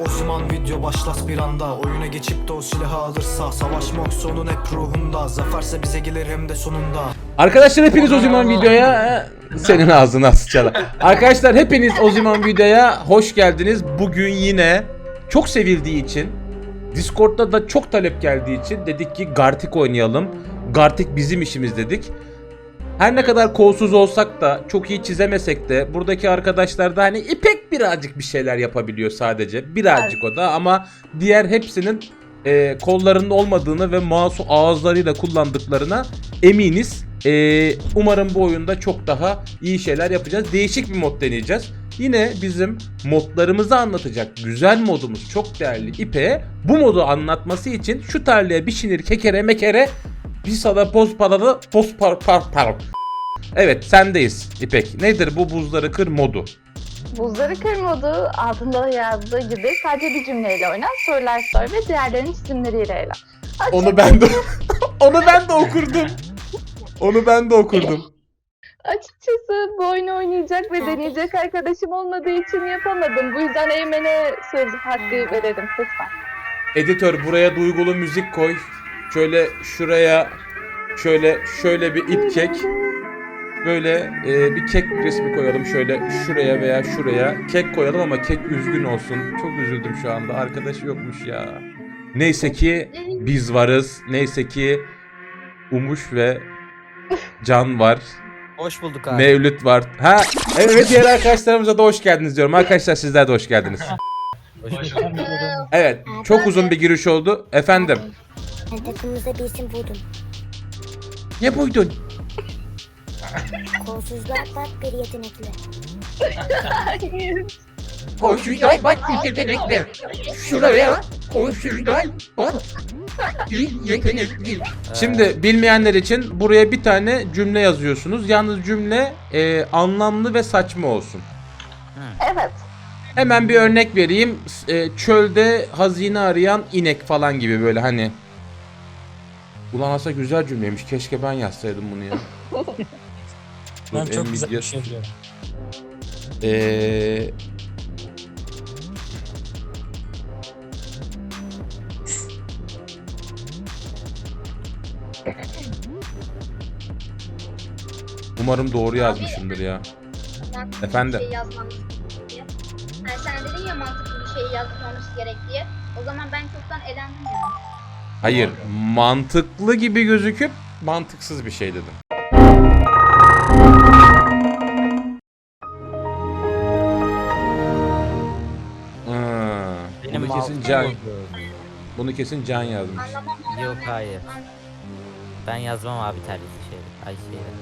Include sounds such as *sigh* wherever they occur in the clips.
O zaman video başlas bir anda Oyuna geçip de o silahı alırsa Savaşmak sonun hep ruhunda Zaferse bize gelir hem de sonunda Arkadaşlar hepiniz o zaman videoya senin ağzına sıçala. Arkadaşlar hepiniz o zaman videoya hoş geldiniz. Bugün yine çok sevildiği için Discord'da da çok talep geldiği için dedik ki Gartic oynayalım. Gartic bizim işimiz dedik. Her ne kadar kolsuz olsak da çok iyi çizemesek de buradaki arkadaşlar da hani ipek birazcık bir şeyler yapabiliyor sadece. Birazcık o da ama diğer hepsinin e, kollarında olmadığını ve mouse'u ağızlarıyla kullandıklarına eminiz. E, umarım bu oyunda çok daha iyi şeyler yapacağız. Değişik bir mod deneyeceğiz. Yine bizim modlarımızı anlatacak güzel modumuz çok değerli İpek'e bu modu anlatması için şu tarlaya bir şinir kekere mekere bir sada poz paralı poz par par par. Evet sendeyiz İpek. Nedir bu buzları kır modu? Buzları kır modu altında da yazdığı gibi sadece bir cümleyle oynar, sorular sor ve diğerlerinin çizimleriyle eğlen. Onu ben de *laughs* onu ben de okurdum. Onu ben de okurdum. Açıkçası bu oyunu oynayacak ve deneyecek arkadaşım olmadığı için yapamadım. Bu yüzden Eymen'e söz hakkı verelim lütfen. Editör buraya duygulu müzik koy. Şöyle şuraya şöyle şöyle bir ip çek. Böyle e, bir kek resmi koyalım şöyle şuraya veya şuraya. Kek koyalım ama kek üzgün olsun. Çok üzüldüm şu anda. Arkadaşı yokmuş ya. Neyse ki biz varız. Neyse ki Umuş ve Can var. Hoş bulduk abi. Mevlüt var. Ha evet diğer arkadaşlarımıza da hoş geldiniz diyorum. Arkadaşlar sizler de hoş geldiniz. Hoş bulduk. Evet çok uzun bir giriş oldu. Efendim. Ben takımımıza bir isim buldum. Ne buydun? Kolsuzluğa bak bir yetenekli. Komşular bak yetenekli. Şuraya komşular bak yetenekli. Şimdi bilmeyenler için buraya bir tane cümle yazıyorsunuz. Yalnız cümle e, anlamlı ve saçma olsun. Evet. Hemen bir örnek vereyim. E, çölde hazine arayan inek falan gibi böyle hani. Ulan aslında güzel cümleymiş. Keşke ben yazsaydım bunu ya. *laughs* Ben çok güzel bir şey. Ee, Umarım doğru yazmışımdır ya. mantıklı Efendim? bir şey yazmamız diye. Yani sen dedin ya mantıklı bir şey yazmamız gerek diye. O zaman ben çoktan elendim yani. Hayır, mantıklı gibi gözüküp mantıksız bir şey dedim. Ha, Benim bunu kesin Can, bunu kesin Can yazmış. Yok hayır. Ben yazmam abi terbiyesiz şeyleri. Ay şeyleri.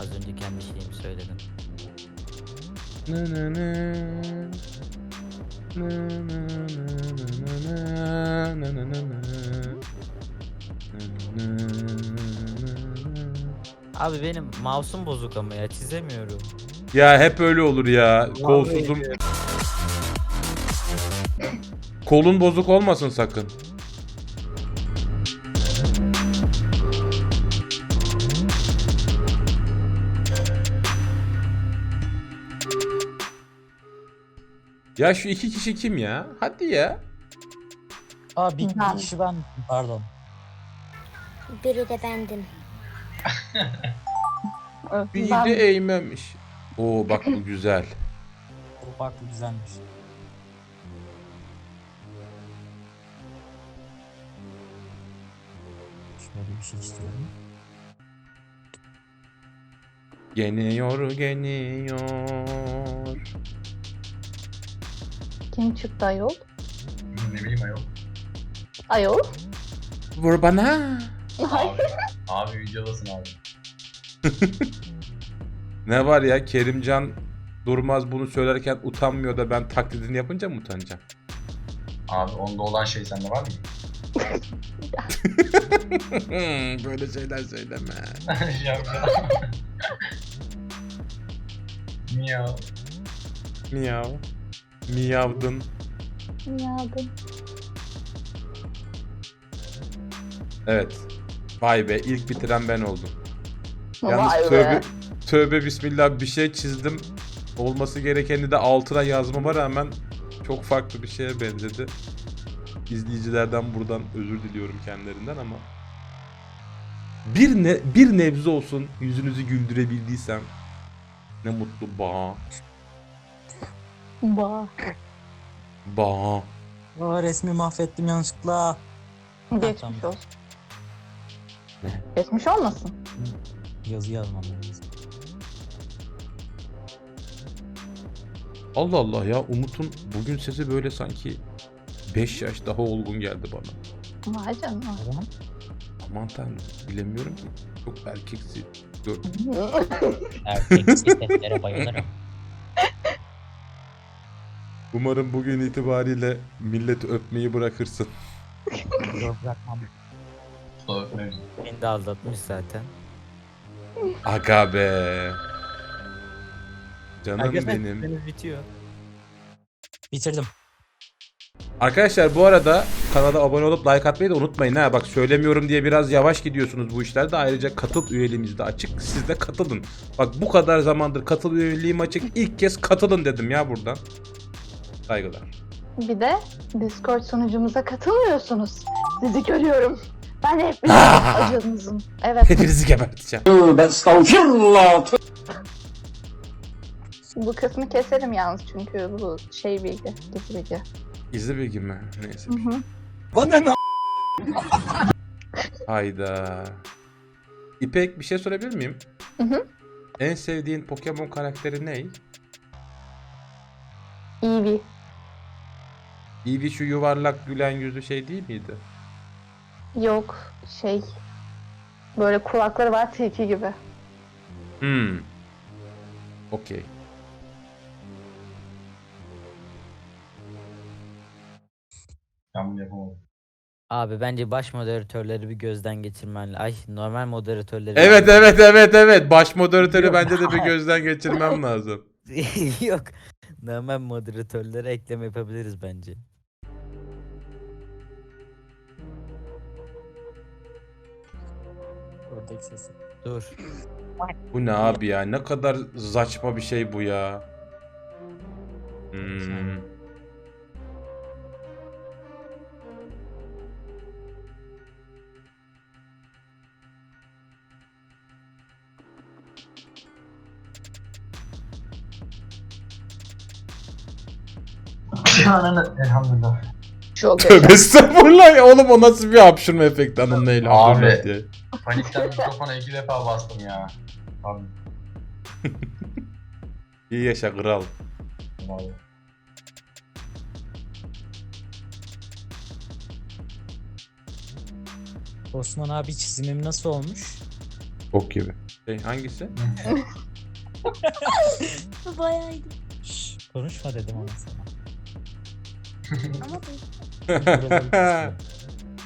Az önce kendi şeyimi söyledim. Na na na. Abi benim mouse'um bozuk ama ya çizemiyorum. Ya hep öyle olur ya. Kolsuzum. Kolun bozuk olmasın sakın. Ya şu iki kişi kim ya? Hadi ya. Aa bir, bir kişi ben pardon. Biri de bendim. Biri Ben- eğmemiş. Oo bak bu güzel. O bak bu güzelmiş. Şöyle bir şey istiyorum. Geliyor geliyor. Kim çıktı ayol? Ne bileyim ayol. Ayol? Vur bana. Abi, abi videodasın abi. *laughs* Ne var ya Kerimcan Durmaz bunu söylerken utanmıyor da ben taklidini yapınca mı utanacağım? Abi onda olan şey sende var mı? *laughs* Böyle şeyler söyleme. *laughs* Miyav. Miyav. Miyavdın. Yardım. Evet. Vay be ilk bitiren ben oldum. Yalnız Vay be. tövbe, tövbe bismillah bir şey çizdim. olması gerekeni de altına yazmama rağmen çok farklı bir şeye benzedi. İzleyicilerden buradan özür diliyorum kendilerinden ama bir ne bir nebze olsun yüzünüzü güldürebildiysem ne mutlu bana. Bah. Bana. Aa, resmi mahvettim yanlışlıkla. Geçmiş tamam. olsun. Geçmiş olmasın. Yazı yazmam lazım. Allah Allah ya Umut'un bugün sesi böyle sanki 5 yaş daha olgun geldi bana. Vay canına. Tamam. Aman tanrım bilemiyorum ki. Çok erkeksi. Gör. *laughs* Erkek seslere bayılırım. Umarım bugün itibariyle milleti öpmeyi bırakırsın. Yok bırakmam. Usta öpme bizi. Beni de aldatmış zaten. Aga be. Canım Arkadaşlar benim. süreniz bitiyor. Bitirdim. Arkadaşlar bu arada kanala abone olup like atmayı da unutmayın ha. Bak söylemiyorum diye biraz yavaş gidiyorsunuz bu işlerde. Ayrıca katıl üyeliğimiz de açık. Siz de katılın. Bak bu kadar zamandır katıl üyeliğim açık. İlk kez katılın dedim ya buradan. Saygılar. Bir de Discord sunucumuza katılmıyorsunuz. Sizi görüyorum. Ben hep *laughs* acınızım. Evet. Hepinizi geberteceğim. Bu kısmı keserim yalnız çünkü bu şey bilgi, gizli bilgi. İzle bilgi mi? Neyse. Hı hı. Bana ne? *laughs* Hayda. İpek bir şey sorabilir miyim? Hı hı. En sevdiğin Pokemon karakteri ne? Eevee. Eevee şu yuvarlak gülen yüzlü şey değil miydi? Yok şey. Böyle kulakları var tilki gibi. Hmm. Okey. Ben bunu yapamadım. Abi bence baş moderatörleri bir gözden geçirmen. Ay normal moderatörleri. Evet evet evet evet. Baş moderatörü bence de bir *laughs* gözden geçirmem lazım. *laughs* Yok. Normal moderatörlere ekleme yapabiliriz bence. Ördek sesi. Dur. Bu ne abi ya? Ne kadar saçma bir şey bu ya. Hmm. Ananı elhamdülillah. Çok Tövbe estağfurullah ya. Oğlum o nasıl bir hapşırma efekti anın neyle Abi. diye. Panikten *laughs* mikrofona iki defa bastım ya. Abi. *laughs* İyi yaşa kral. vallahi. Osman abi çizimim nasıl olmuş? Bok gibi. Şey, hangisi? *laughs* Bayağıydı. Şşş, konuşma dedim ama sana. Ama bu Buraları keselim.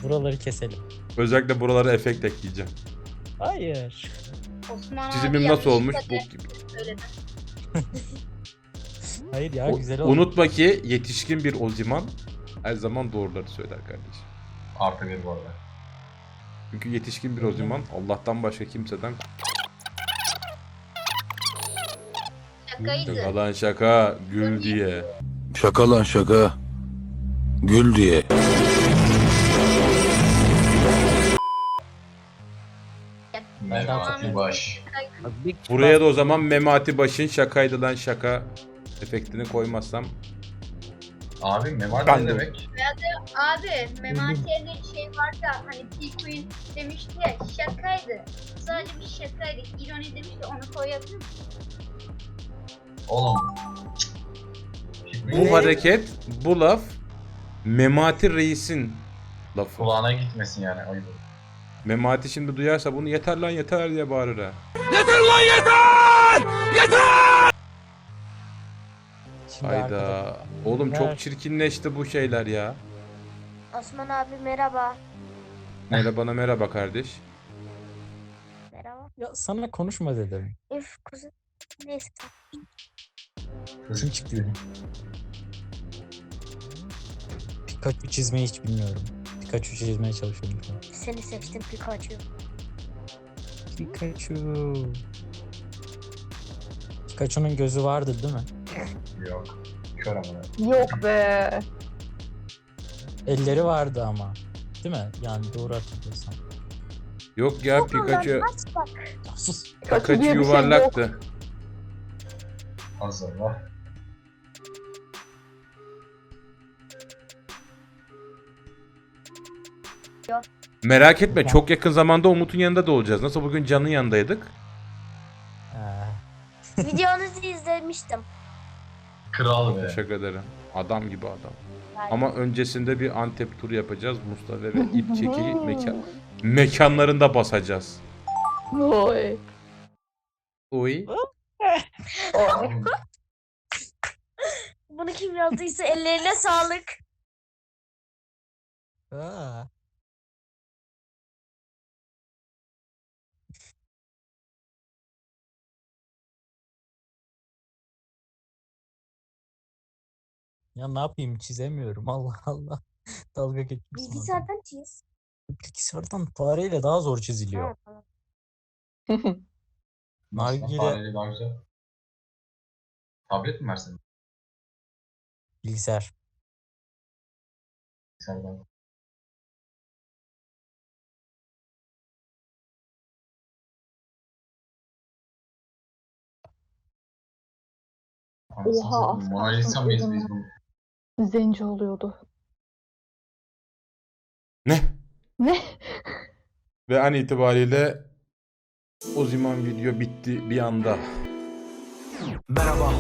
Buraları keselim. Özellikle buralara efekt ekleyeceğim. Hayır. Osman Çizimim abi nasıl olmuş? yanlışlıkla Bok gibi. *laughs* Hayır ya O- güzel oldu. unutma ki yetişkin bir Oziman her zaman doğruları söyler kardeşim. Artı bir bu arada. Çünkü yetişkin bir Oziman Allah'tan başka kimseden Şakaydı. Yalan şaka gül diye. Şaka lan şaka. Gül diye. Memati baş. Buraya da o zaman Memati Baş'ın şakaydı lan şaka efektini koymazsam Abi Memati ne de- demek? Abi Memati'ye şey vardı hani T-Queen demişti ya şakaydı. Sadece bir şakaydı. İroni demişti onu koyabilir misin? Oğlum. bu hareket bu laf Memati Reis'in lafı. Kulağına gitmesin yani. Ayıp. Memati şimdi duyarsa bunu yeter lan yeter diye bağırır ha. Şimdi arkada- Hayda. Oğlum Ver. çok çirkinleşti bu şeyler ya. Osman abi merhaba. Merhaba bana merhaba kardeş. Merhaba. Ya sana konuşma dedim. Üf kuzu. Neyse. Kim çıktı yine? Pikachu çizmeyi hiç bilmiyorum. Pikachu çizmeye çalışıyorum şu an. Seni seçtim Pikachu. Pikachu. Pikachu'nun gözü vardı değil mi? Yok. Kör ama. Yok be. Elleri vardı ama. Değil mi? Yani doğru hatırlıyorsam. Yok ya Pikachu Ya Sus. Pikachu Pikachu diye bir şey yok. yuvarlaktı. Hazırla. Merak etme çok yakın zamanda Umut'un yanında da olacağız. Nasıl bugün Can'ın yanındaydık? Videonuzu izlemiştim. Kral be. Teşekkür ederim. Adam gibi adam. Ama öncesinde bir Antep turu yapacağız. Mustafa ve *laughs* İp Çeki mekan mekanlarında basacağız. Oy. Oy. Oy. Bunu kim yazdıysa ellerine sağlık. aa. Ya ne yapayım çizemiyorum *laughs* Allah Allah. Dalga geçiyorsun. adam. Bilgisayardan çiz. Bilgisayardan fareyle daha zor çiziliyor. Ha? *laughs* Nargile- Fareyle daha güzel. Tablet mi versin? Bilgisayar. Bilgisayardan. Oha, Mona Lisa mıyız biz bunu? Zenci oluyordu. Ne? Ne? Ve an itibariyle o zaman video bitti bir anda. Merhaba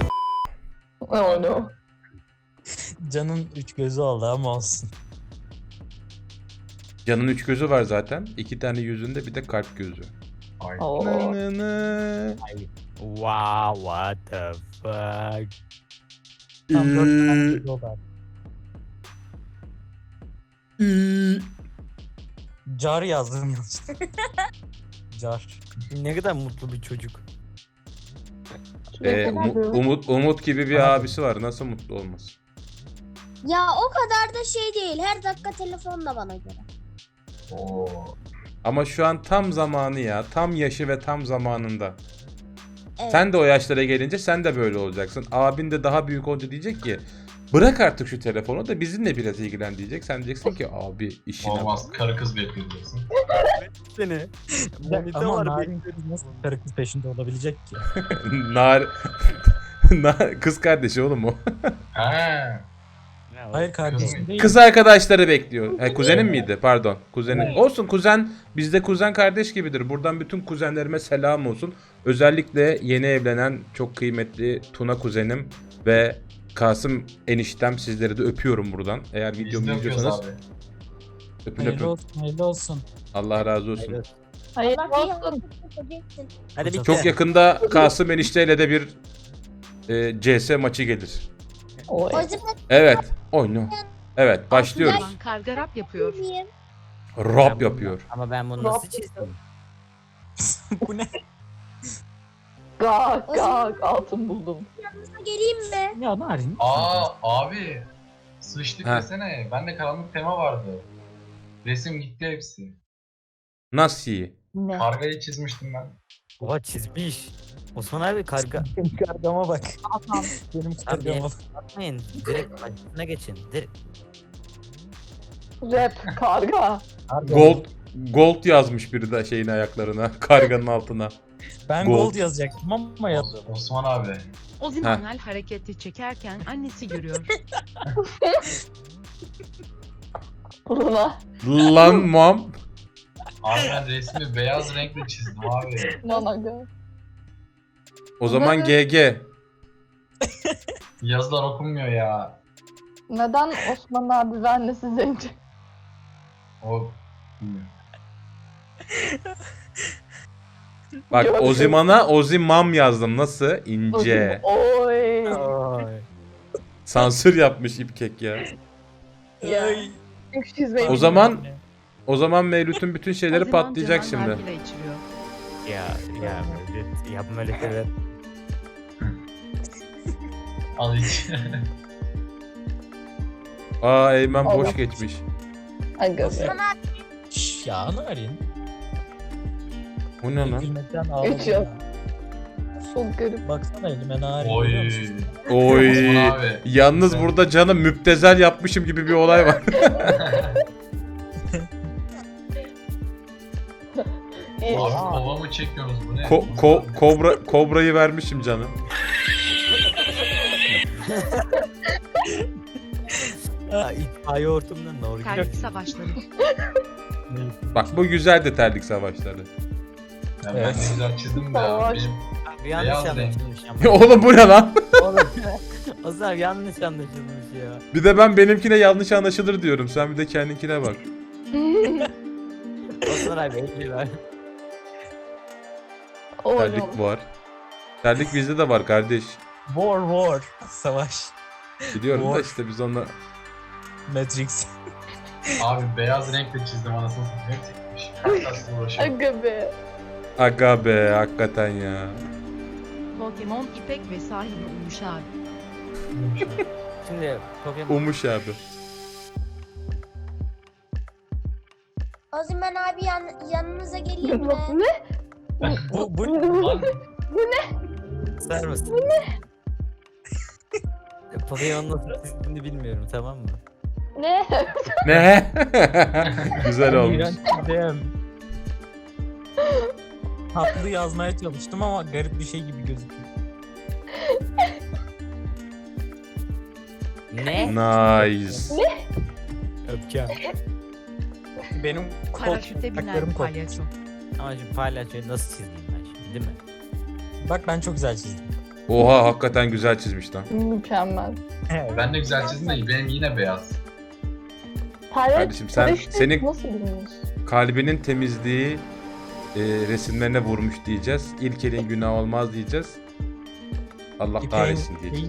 Oh no. Canın üç gözü oldu ama olsun. Can'ın üç gözü var zaten. İki tane yüzünde bir de kalp gözü. Ay. Oo. Nı nı nı. Wow, what the fuck? Tam dört tane Ee, oldu. Ee. Car yazdım yalnız. *laughs* Car. Ne kadar mutlu bir çocuk. Ee, Umu- Umut Umut gibi bir abisi var. Nasıl mutlu olmasın? Ya o kadar da şey değil. Her dakika telefonla bana göre. Oo. Ama şu an tam zamanı ya. Tam yaşı ve tam zamanında. Evet. Sen de o yaşlara gelince sen de böyle olacaksın. Abin de daha büyük olunca diyecek ki bırak artık şu telefonu da bizimle biraz ilgilen diyecek. Sen diyeceksin ki abi işine bak. Olmaz. Karı kız bekliyor diyorsun. Seni. *laughs* Monite Ama var Narin bekliyorum. kız nasıl karı kız peşinde olabilecek ki? *laughs* Nar... *laughs* Nar- Kız kardeşi oğlum o. He. Hayır kardeşim değil. Kız arkadaşları bekliyor. He, kuzenin miydi? Pardon. Kuzenin. Olsun kuzen. Bizde kuzen kardeş gibidir. Buradan bütün kuzenlerime selam olsun. Özellikle yeni evlenen çok kıymetli Tuna kuzenim ve Kasım eniştem sizleri de öpüyorum buradan. Eğer videomu izliyorsanız öpün Hayırlı öpün. olsun, hayırlı olsun. Allah razı olsun. Hayırlı olsun. Hadi bitti. Çok yakında Kasım enişteyle de bir e, CS maçı gelir. Oy. Evet. Oyunu. Evet başlıyoruz. Karga rap yapıyor. Rap yapıyor. Ama ben bunu nasıl çizdim? *laughs* Bu ne? Gak gak altın buldum. Yanınıza geleyim mi? Ya Narin. Aa abi. Sıçtık He. desene. Bende karanlık tema vardı. Resim gitti hepsi. Nasıl iyi? Ne? Kargayı çizmiştim ben. Oha çizmiş. Osman abi karga Benim kargama bak. Adam. Benim Abi, kargama atmayın. Direkt başına geçin. Direkt. Rap karga. Gold Gold yazmış biri de şeyin ayaklarına, karganın altına. Ben Gold. gold yazacaktım ama ya. Os- Osman abi. O zamanlar hareketi çekerken annesi görüyor. Buruna. Lan mam. Abi ben resmi beyaz renkle çizdim abi. Managa. O zaman GG. *laughs* Yazılar okunmuyor ya. Neden Osman abi ve annesi zenci? O bilmiyorum. *laughs* Bak. Oziman'a Ozimam yazdım. Nasıl? İnce. Oy. Sansür yapmış İpkek ya. Ya. Ay. Üç çizmeyi O zaman o zaman Mevlüt'ün bütün şeyleri Haziman patlayacak Cemal şimdi. nargile. Ya ya Mevlüt yapma öyle şeyler. Al iç. Aa Eymen boş Allah. geçmiş. Aga be. Şş, ya Narin. Bu ne lan? Gülmekten ağladım Üç ya. yok. Çok garip. Baksana elime narin Oy. görüyor musun? Oy. Osman abi. Yalnız burada canı müptezel yapmışım gibi bir olay var. İyi. Abi kova mı çekiyorsunuz bu ne? Ko- ko- kobra kobrayı vermişim canı. Ha, itfaiye hortumundan doğru Terlik gidiyor. savaşları. Bak bu güzeldi terlik savaşları. Ya ben Evet. ne güzel çizdim de ya. Benim Bir yanlış Beyaz renk. anlaşılmış ama. *laughs* Oğlum bu ne lan? Oğlum. *laughs* o zaman yanlış anlaşılmış ya. Bir de ben benimkine yanlış anlaşılır diyorum. Sen bir de kendinkine bak. *laughs* Osman abi elli ver. Oğlum. Terlik var. Terlik bizde de var kardeş. War war. Savaş. Biliyorum da Var. işte biz onunla... Matrix. abi beyaz renkle çizdim anasını satayım. Çekmiş. Kaç saat uğraşıyorum. Aga be. Aga be hakikaten ya. Pokemon İpek ve sahibi Umuş abi. *laughs* Şimdi Pokemon Umuş abi. O zaman abi yan, yanınıza geleyim *laughs* mi? ne? bu, bu Lan ister misin? Pokemon nasıl çizdiğini bilmiyorum tamam mı? Ne? Ne? *laughs* Güzel olmuş. İğrenç. Tatlı yazmaya çalıştım ama garip bir şey gibi gözüküyor. Ne? Nice. Öpeceğim. Benim kol, Paraşütte binen ayaklarım kol. palyaço. Ama şimdi palyaçoyu nasıl çizeyim ben şimdi değil mi? Bak ben çok güzel çizdim. Oha hakikaten güzel çizmiş lan. Mükemmel. ben de güzel çizdim de benim yine beyaz. Kardeşim sen- Paraşüt senin- Nasıl bilmiş? Kalbinin temizliği e, resimlerine vurmuş diyeceğiz. İlk elin günah olmaz diyeceğiz. Allah İpeğin- kahretsin diyeceğiz.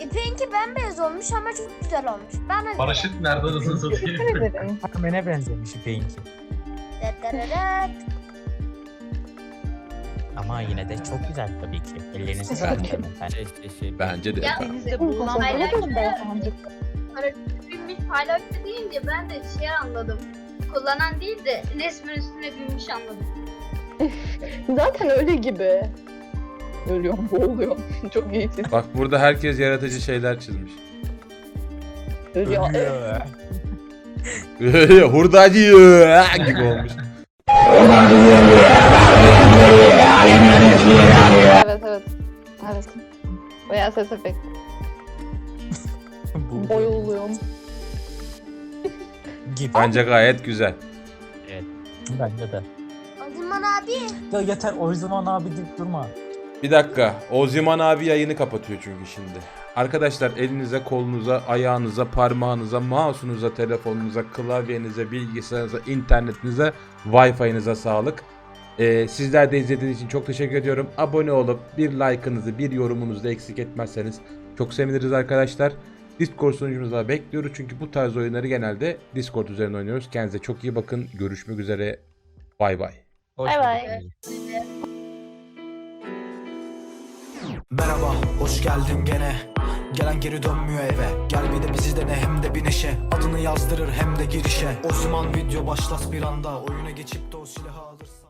İpek'inki bembeyaz olmuş ama çok güzel olmuş. Ben de... Paraşüt nerede anasını satayım? Teşekkür ederim. Akmen'e benzemiş İpek'inki. Dadadadad. Ama yine de çok güzel tabii ki. Ellerinizi sağlık. Şey. Bence de. Ya, Denizde. Paraşütü binmiş palyaço deyince ben de şey anladım. Kullanan değil de resmin üstüne binmiş anladım. *laughs* Zaten öyle gibi. Ölüyorum, boğuluyorum. *laughs* Çok iyi çiz. Bak burada herkes yaratıcı şeyler çizmiş. Ölüyor. Ölüyor. *laughs* Hurdacı gibi olmuş. Evet evet. Evet. Veya ses efekti. Bu- Boyuluyorum. Gibi. Bence gayet güzel. Bence de. O zaman abi. Ya yeter o zaman abi deyip durma. Bir dakika. Oziman abi yayını kapatıyor çünkü şimdi. Arkadaşlar elinize, kolunuza, ayağınıza, parmağınıza, mouse'unuza, telefonunuza, klavyenize, bilgisayarınıza, internetinize, wifi'nize sağlık. Ee, sizler de izlediğiniz için çok teşekkür ediyorum. Abone olup bir like'ınızı, bir yorumunuzu da eksik etmezseniz çok seviniriz arkadaşlar. Discord sunucumuza bekliyoruz çünkü bu tarz oyunları genelde Discord üzerinden oynuyoruz. Kendinize çok iyi bakın. Görüşmek üzere. Bay bay. Hoş bay. Merhaba, hoş geldin gene. Gelen geri dönmüyor eve. Gel bir de bizi dene hem de bir neşe. Adını yazdırır hem de girişe. Osman video başlat bir anda. Oyuna geçip de o silahı